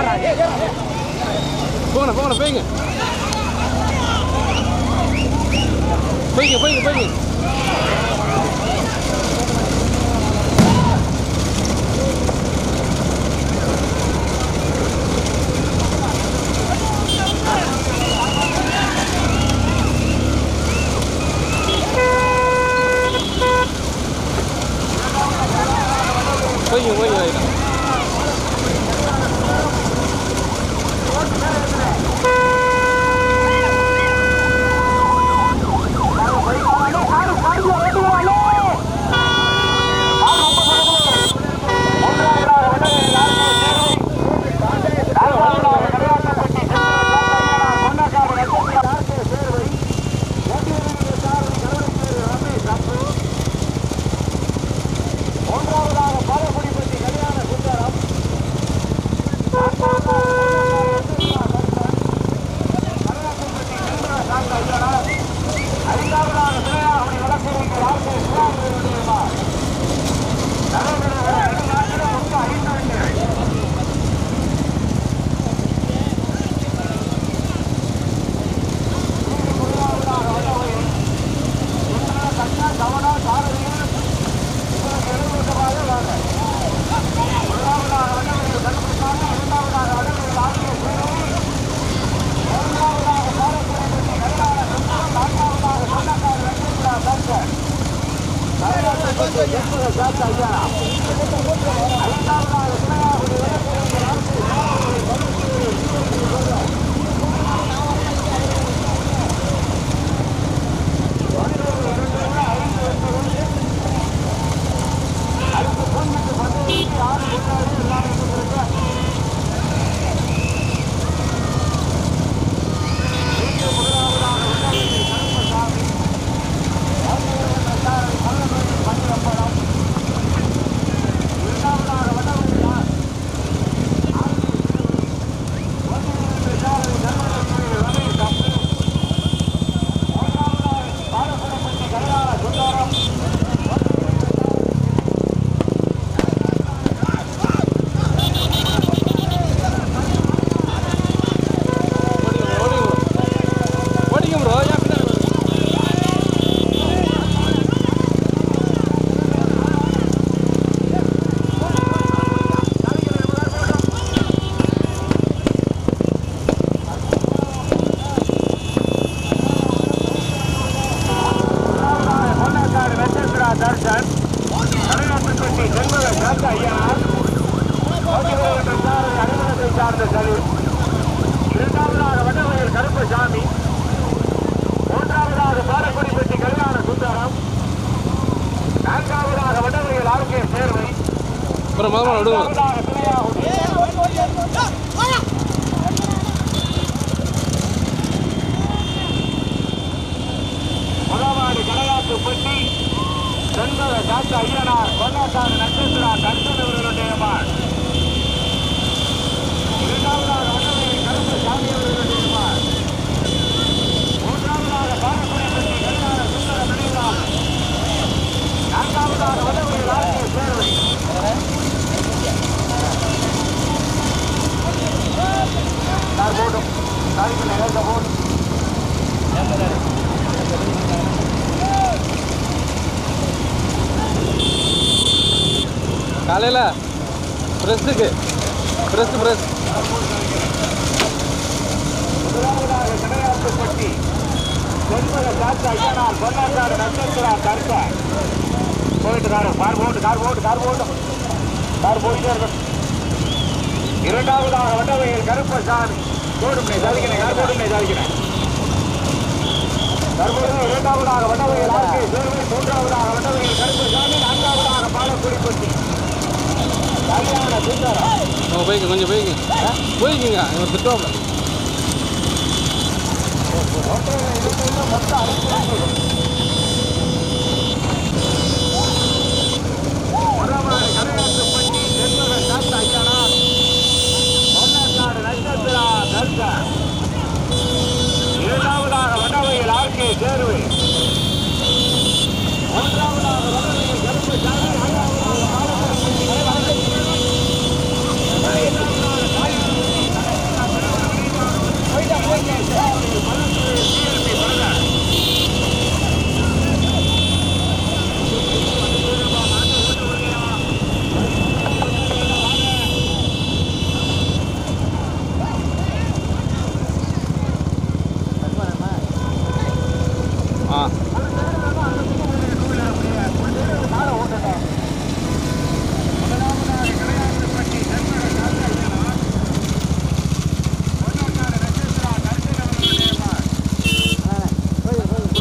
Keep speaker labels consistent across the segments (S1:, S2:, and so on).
S1: Jara, yeah, Jara, yeah. Volgende, volgende vinger. Vinger, vinger, vinger. Wait, wait, wait. ரைட்டா ஓடிங்க bro ஏன் பின்னாடி வர?
S2: இரண்டாவதாக வடவயல் கருப்பசாமி மூன்றாவதாக பாலக்குடிப்பட்டி கல்யாண சுந்தரம் நான்காவதாக வடவயல் ஆர்கே சேர்வை
S1: அப்புறம் மதமான விடுங்க
S2: ஐந்தாவதாக பிள்ளையாகுடி முதலாவது கடையாத்துப்பட்டி செண்பக ஐயனார் கொண்டாட்டாறு நட்சத்திரா கருத்தன் அவர்களுடைய மகன் இரண்டாவதாக வண்ணவயல் கருப்பு சாமி அவர்களுடைய மகன் மூன்றாவதாக சுந்தர நான்காவதாக வண்ணவயல் ஆர்கே சேர்வை சார் போட்டும் சாரிக்கு நேரத்தை போட்டும்
S1: காலையில் ப்ரெஸ்ஸுக்கு ப்ரெஸ் ப்ரெஸ்
S2: முதலாவதாக கடையாத்துப்பட்டி செண்பக காத்த ஐயனார் பொன்னாட்டாறு நட்சத்திரா கருத்த போயிட்டு காரு கார் போட்டு கார் போட்டு கார் போட்டு. கார் போயிட்டே இருக்கணும். இரண்டாவதாக வட்டவையில் கருப்பசாமி போடும் சாதிக்கிறேன் கார் போடும் சாதிக்கிறேன் தற்பொழுது இரண்டாவதாக வட்டவையில் ஆர்கே சேர்வை மூன்றாவதாக வட்டவையில் கருப்பசாமி நான்காவதாக பாலக்குடிப்பட்டி
S1: போய்க்கு கொஞ்சம் போய்க்கு போய்க்குங்க இவன் திட்டுவாப்ல
S2: முதலாவது கடையாத்துப்பட்டி செண்பக காத்த ஐயனார் பொன்னாட்டாறு நட்சத்திரா கருத்த இரண்டாவதாக வடவையில் ஆர்கே சேர்வு மூன்றாவதாக வடவையில் கருப்பு சாமி நான்காவதாக பாலக்குடிப்பட்டி கல்யாண சுந்தரம். ஐந்தாவதாக காயல்பட்டி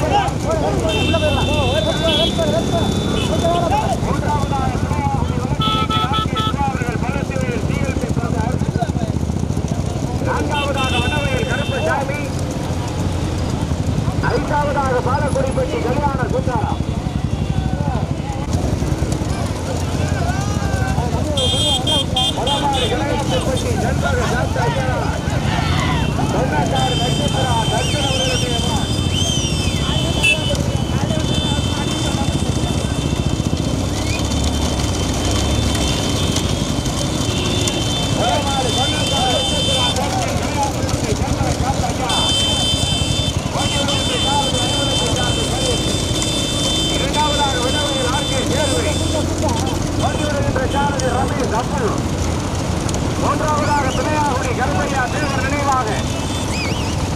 S1: வண்ணமையில் ஆர்கே சேர்வை மூன்றாவதாக கன்னியாகுமரி வழக்கறிஞர் ஆர்கே சிவாலயம் பலவத்துறையில் தர்ஷன் கரையாற்றுப்பட்டி செண்பக சாத்தாக்கியனார்
S2: ஆ
S1: மூன்றாவதாக கன்னியாகுமரி வழக்கறிஞர் ஆர்கே சிவா அவர்கள் பலவத்துறையில் சிஎல்பி பிரதர் நான்காவதாக வண்ணவையில் கருப்பசாமி ஐந்தாவதாக பாலக்குடிப்பட்டி கல்யாண சுந்தாராம் முதலாவது கல்யாணப்பட்டி செண்பக சாஸ்திர ஐயனார் தொண்ணூத்தாறு நட்சத்திரா தர்ஷன அவர்களுடைய மகன். முதலாவது தொண்ணூத்தாறு நட்சத்திரா தர்ஷன் கல்யாணப்பட்டி செண்பக சாஸ்திர ஐயா இரண்டாவதாக விடவையில் ஆர்கே சேர்வை ஓடி வருகின்ற சாரதி ரமேஷ் அப்புல் மூன்றாவதாக துணையாகுடி கருமையா தேவர் நினைவாக.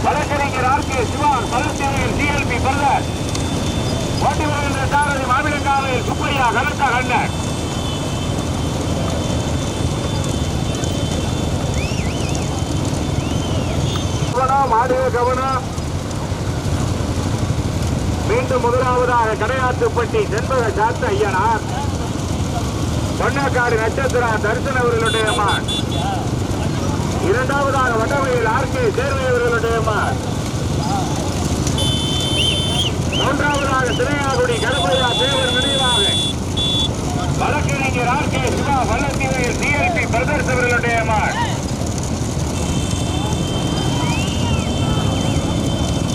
S1: வழக்கறிஞர் ஆர் கே சிவான் பலஸ்தீனியில் டிஎல்பி பிரதர். ஓட்டி வருகின்ற சாரதி மாமிலங்காவையில் சுப்பையா கனத்த கண்ணன் கவனம் கவனம் மீண்டும் முதலாவதாக கடையாத்துப்பட்டி செண்பக சாத்த ஐயனார். பொன்னக்காடு நட்சத்திரா தரிசன அவர்களுடைய மகன் இரண்டாவதாக வடவையில் ஆர்கே சேர்வை அவர்களுடைய மகன் மூன்றாவதாக திரையாகுடி கருப்பையா தேவர் நினைவாக. வழக்கறிஞர் ஆர்கே சிவா வல்லத்தீவையில் சிஎல்பி பிரதர்ஸ் அவர்களுடைய மகன்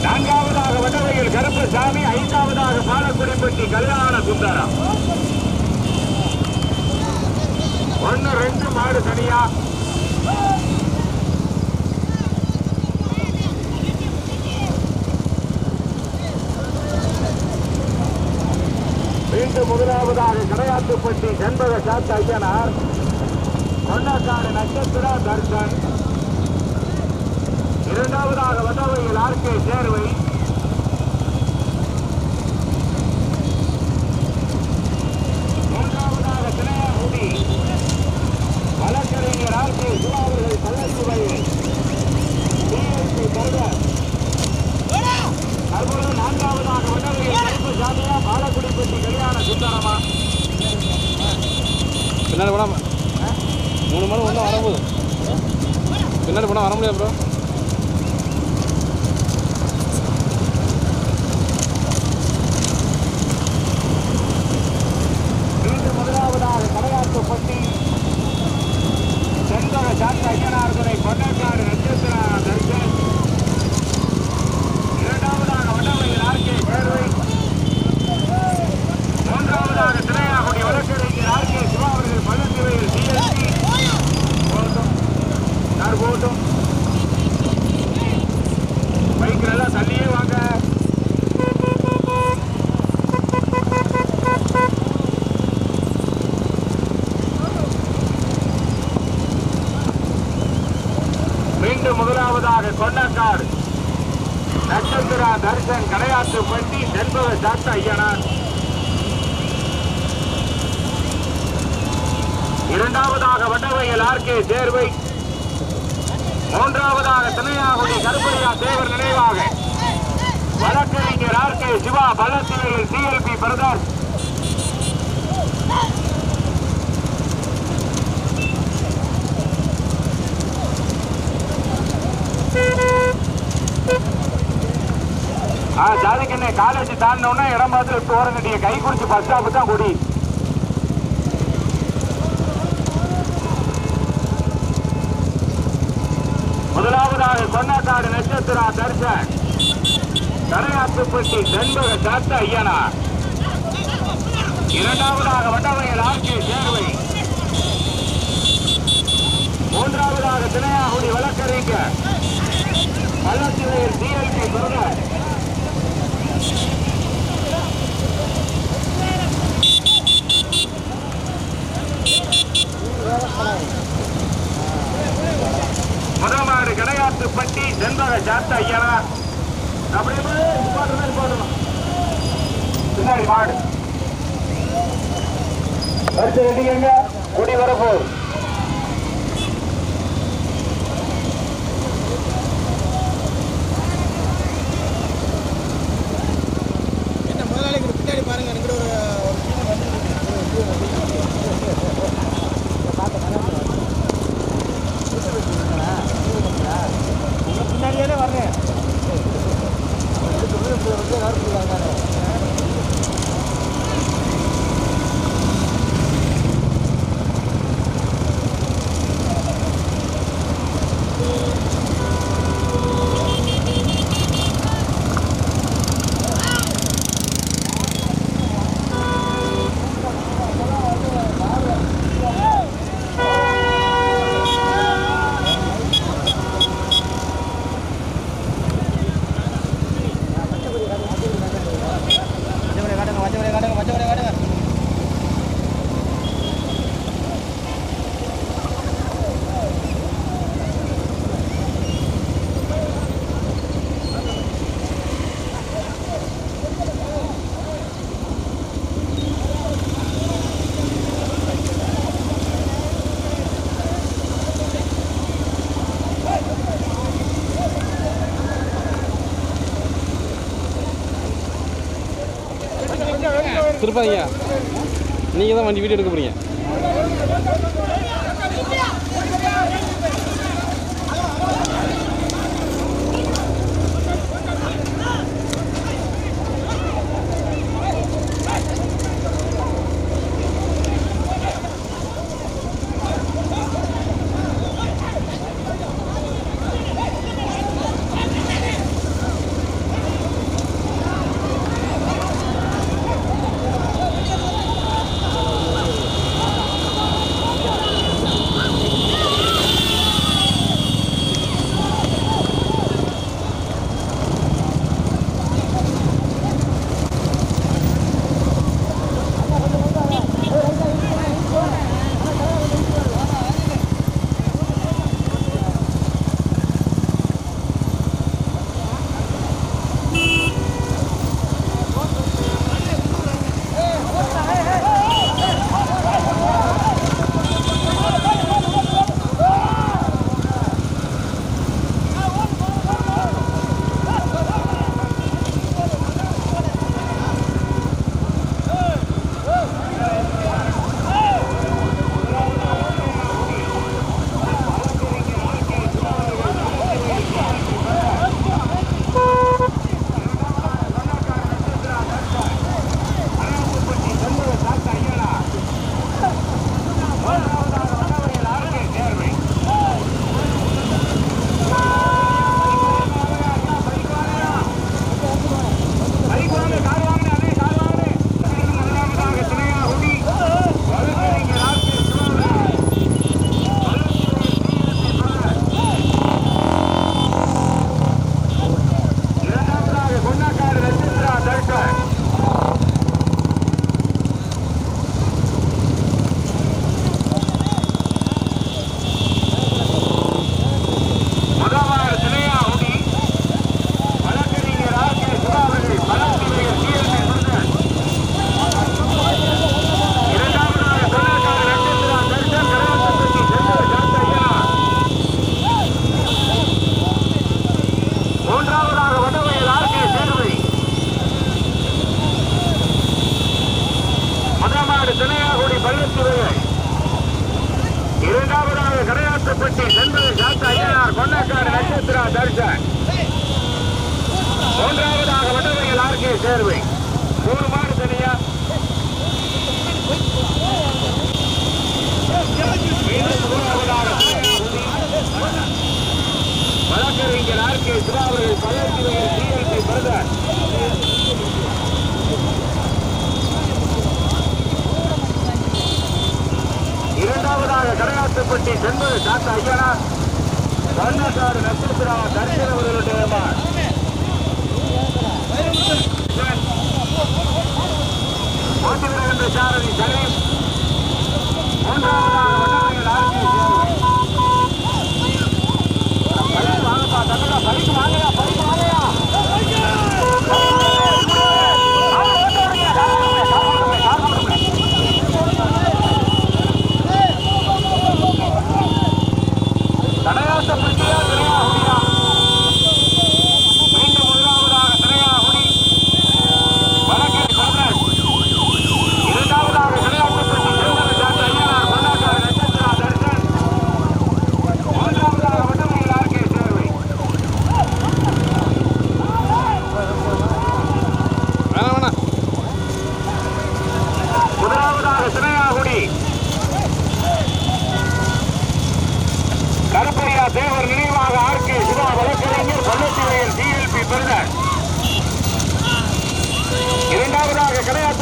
S1: நான்காவதாக வடவையில் கருப்பசாமி ஐந்தாவதாக பாலக்குடிப்பட்டி கல்யாண சுந்தரம். ஒன்று ரெண்டு மாடு தனியா. மீண்டும் முதலாவதாக கடையாத்துப்பட்டி செண்பக சாத்த ஐயனார் கொண்டக்காடு நட்சத்திர தர்ஷன் இரண்டாவதாக வந்தவையில் ஆர்கே சேர்வை மூன்றாவதாக திரையாகுடி வழக்கறிஞர் ஆர்கே சிவா அவர்கள் பள்ளத்துறையில் டிஎஸ்பி பருவர் தற்பொழுது நான்காவதாக வடவையில் கருப்பு ஜாமியா பாலக்குடிப்பட்டி கல்யாண சுந்தரமா
S2: பின்னாடி போனால் மூணு மணி ஒன்றும் வரும்போது. பின்னாடி போனால் வர முடியாது ப்ரோ
S1: மீண்டும் முதலாவதாக கடையாற்றுப்பட்டி செண்பக சாத்த ஐயனார்துறை கொண்டக்காடு நட்சத்திர தர்ஷன் இரண்டாவதாக வடவையில் ஆர்கே சேர்வை மூன்றாவதாக திரையாகுடி வழக்கறிஞர் ஆர்கே சிவா அவர்கள் பள்ளத்துறையில் சிஎஸ்பி போட்டும் சார் போட்டும் பைக்கில் எல்லாம் தள்ளியே வாங்க மீண்டும் முதலாவதாக கொண்டக்காடு நட்சத்திரா தரிசன் கடையாற்று பட்டி செண்பக சாத்த ஐயனார். இரண்டாவதாக வட்டவையில் ஆர்கே தேர்வை மூன்றாவதாக திணையாகுடி கருப்பையா தேவர் நினைவாக. வழக்கறிஞர் ஆர்கே சிவா பள்ளத்துறையில் சிஎல்பி பிரதர். ஜாதிக்கண்ணே காலேஜ் தாண்டினோடனே இடம் பார்த்து விட்டு ஓரங்கட்டிய கை குறிச்சு பஸ் ஸ்டாப்பு தான் குடி. முதலாவதாக கொன்னக்காடு நட்சத்திரா தர்ஷன் தரையாத்துப்பட்டி தென்பக காத்த ஐயனா. இரண்டாவதாக வட்டவையில் ஆட்சி சேர்வை. மூன்றாவதாக தினையாகுடி வழக்கறிஞர். பள்ளத்திலையில் சிஎல்பி பிரதர் முதமாறு கடையாத்துப்பட்டி செண்பக சாத்த ஐயனா அப்படியே போய் நிப்பாட்டுறதா பின்னாடி மாடு. வரிசை கட்டிக்கங்க குடி வரப்போகுது.
S2: திருப்பாதீங்க. நீங்கள் தான் வண்டி வீடியோ எடுக்க
S1: போகிறீங்க செந்தூர் ஐயனார் கொன்னக்காடு நட்சத்திரா தர்ஷன் மூன்றாவதாக வடவையில் ஆர்கே சேர்வை மூணு மாடு தனியா. வழக்கறிஞர் ஆர்கே சிவாவர்கள் பழத்திரையில் டிஎல்பி பிரதர். இரண்டாவதாக கடையாத்துப்பட்டி செண்பது சாத்த ஐயனா வண்ணக்காடு நட்சத்திரா தரிசன முதலீட்டு வேறுபாடு போட்டி வருகின்ற சாரதி சலீம் மூன்றாவதாக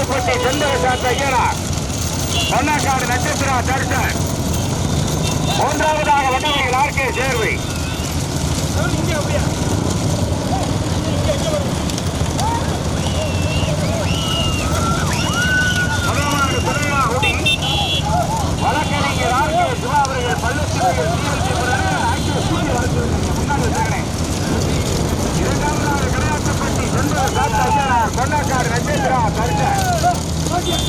S1: இரண்டாவதாக கடையாத்துப்பட்டி செந்தரசாத்த பொன்னாக்காடு நட்சத்திரா தர்சன். மூன்றாவதாக வட்டமையில் ஆர்கே சேர்வை. வழக்கறிஞர் ஆர்கே சிவா அவர்கள் பள்ளத்திரையில் டிஎல்பி பெருதர் ஆக்டிவ் முன்னாடி இரண்டாவதாக செந்தரசாத்த நட்சத்திரா தர்சன்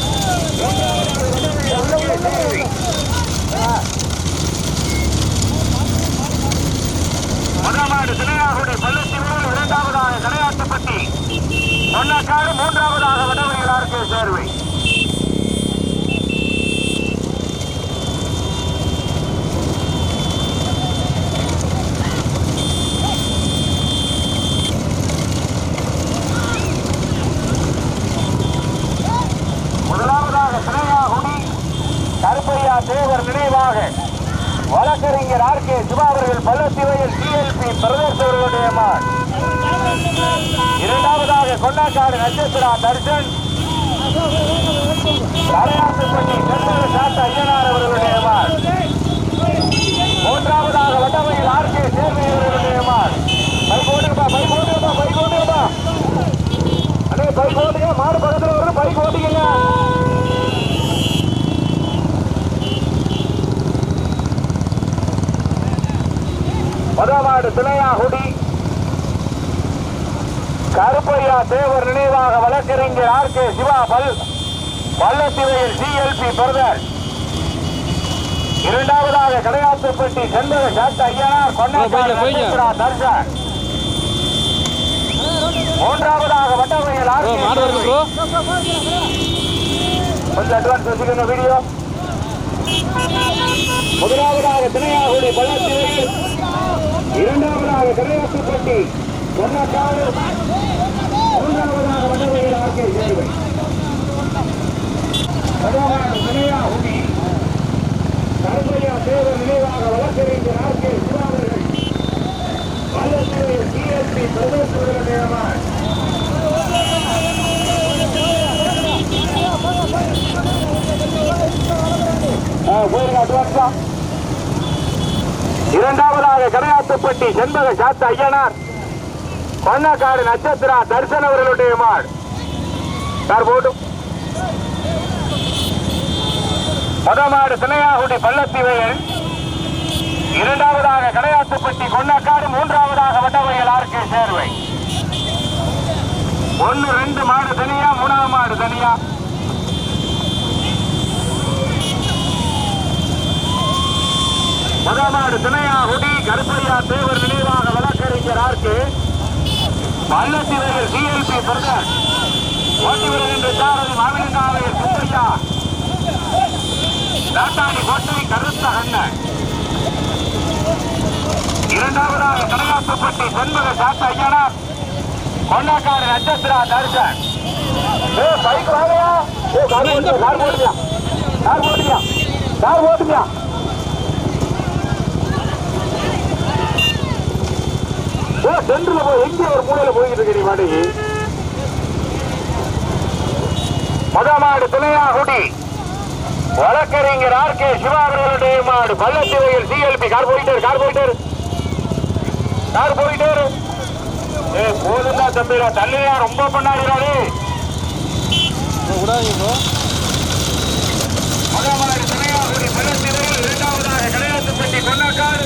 S1: முதலாவது சினையாகுடி பள்ளத்தி இரண்டாவதாக கடையாட்டுப்பட்டி பொன்னக்காடு மூன்றாவதாக வடவரையிலாருக்கு சேர்வை முதலாவதாக சினையாகுடி கருப்பையா தேவர் நினைவாக வழக்கறிஞர் ஆர் கே சிவா அவர்கள் பள்ளத்திவையில் டிஎல்பி பிரதேச அவர்களுடைய மகன் இரண்டாவதாக நட்சத்திரா தர்ஷன். தலையாட்டுப்பட்டி செந்தர சாத்த ஐயனார் அவர்களுடைய மார். மூன்றாவதாக வட்டமையில் ஆர் கே சேர்வை அவர்களுடைய மார். பைக் ஓட்டுப்பா பைக் ஓட்டுப்பா பைக் ஓட்டுப்பா அண்ணே பைக் ஓட்டுங்க மாடு பக்கத்தில் வரும் பைக் ஓட்டிக்கங்க துணையா துணையாகுடி கருப்பையா தேவர் நினைவாக வழக்கறிஞர் ஆர் கே சிவா பல் பள்ளத்திவையில் சிஎல்பி பிரதர். இரண்டாவதாக கடையாத்துப்பட்டி செந்தர சாத்த ஐயனார் கொண்டாட
S2: போய்க்க, போய்க்க.
S1: தர்ஷன். மூன்றாவதாக வட்டவையில் ஆர் கொஞ்சம் அட்வான்ஸ் வச்சுக்கோங்க வீடியோ. முதலாவதாக திணையாகுடி பள்ளத்திரையில் இரண்டாவதாக கரையாத்துப்பட்டி பொன்னக்காடு இரண்டாவதாக கடையாத்துப்பட்டி செண்பக சாத்த ஐயனார் கொன்னக்காடு நட்சத்திரா தரிசனவர்களுடைய மாடு சார் போட்டும் முதமாடு சினையாகுடி பள்ளத்திவையல் இரண்டாவதாக கடையாத்துப்பட்டி கொன்னக்காடு மூன்றாவதாக வட்டவையல் ஆர்கே சேர்வை. ஒன்று ரெண்டு மாடு தனியா மூணாவது மாடு தனியா. முதமாடு திணையாகுடி கருப்பையா தேவர் நினைவாக வழக்கறிஞர் ஆர்க்கு பள்ளத்திரையில் சிஎல்பி பிரதர். ஓட்டி வருகின்ற சாரதி மாவிலங்காவையில் சுப்பையா நாட்டாணி கோட்டை கருத்த அண்ணன் இரண்டாவதாக கனகாத்துப்பட்டி செண்பக சாத்த ஐயனார். கொண்டாக்காடு நட்சத்திரா தர்சன் ஏ பைக் வாங்கயா? ஏ கார் ஓட்டுங்க கார் ஓட்டுங்க. கார் ஓட்டுங்க. கார் ஓட்டுங்க. ஏ சென்டர்ல போய் எங்கே ஒரு மூலையில போய்கிட்டு இருக்கிறீங்க நீ மதமாடு துணையாகுடி. வழக்கறிஞர் ஆர் கே சிவா அவர்களுடைய மாடு பள்ளத்திரையில் சிஎல்பி கார்போரேட்டர் கார்போரேட்டர் கார்போரேட்டர் ஏ போதுண்டா தம்பிடா தள்ளியா ரொம்ப பண்ணாடிடாரு விடாதீங்க
S2: மகாமலை துணையாகுடி பள்ளத்திரையில் இரண்டாவதாக கலையாத்துப்பட்டி
S1: கொண்டாக்கார்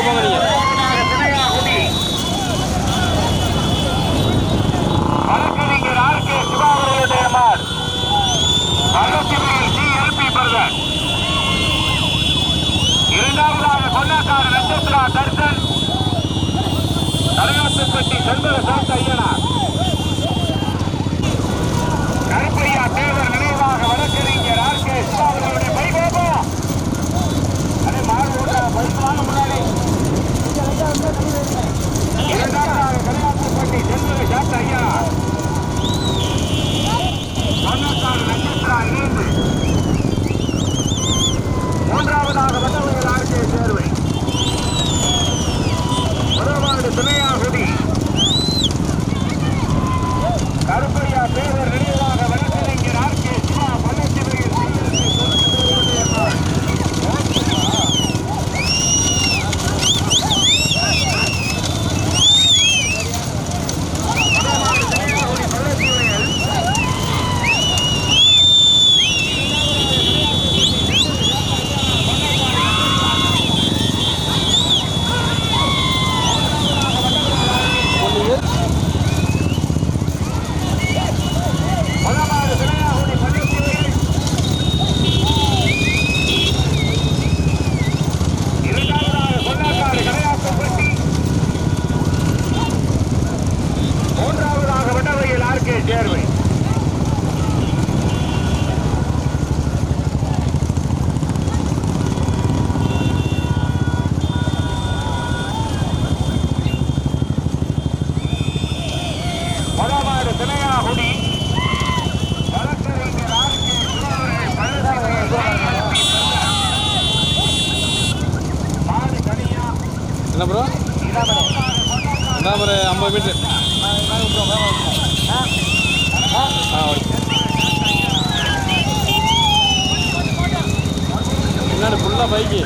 S1: போங்க
S2: நீங்க. வீரர் இரண்டாவதாக கொண்டாக்கார நட்சத்திரா தர்சன் தலையாத்துப்பட்டி செல்வர சாத்த ஐயனார். நினைவாக வழக்கறிஞர் ஆர் கே இஸ்லாமர்களுடைய அதே மாறு
S1: பைகோபான என்னோட ஃபுல்லாக பைக்கு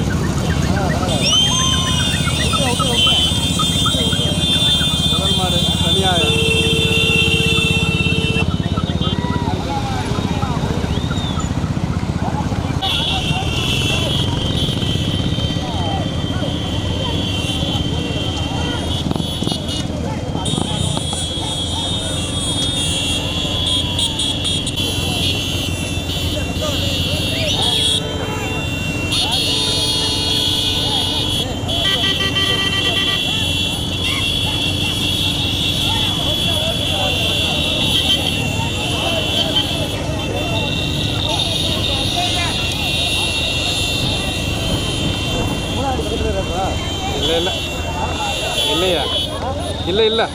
S1: இல்லை இல்லை.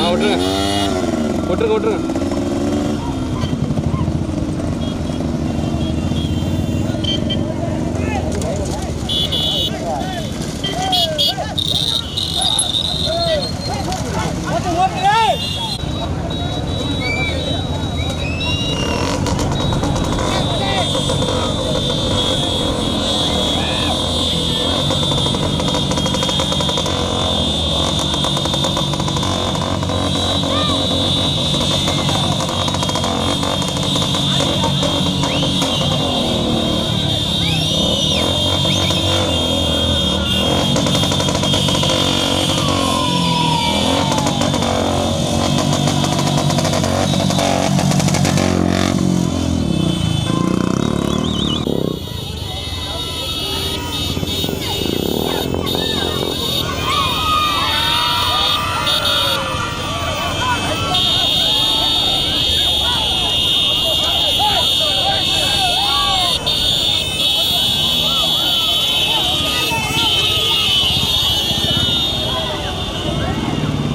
S1: ஆ விட்டுருங்க. விட்டுருங்க விட்டுருங்க.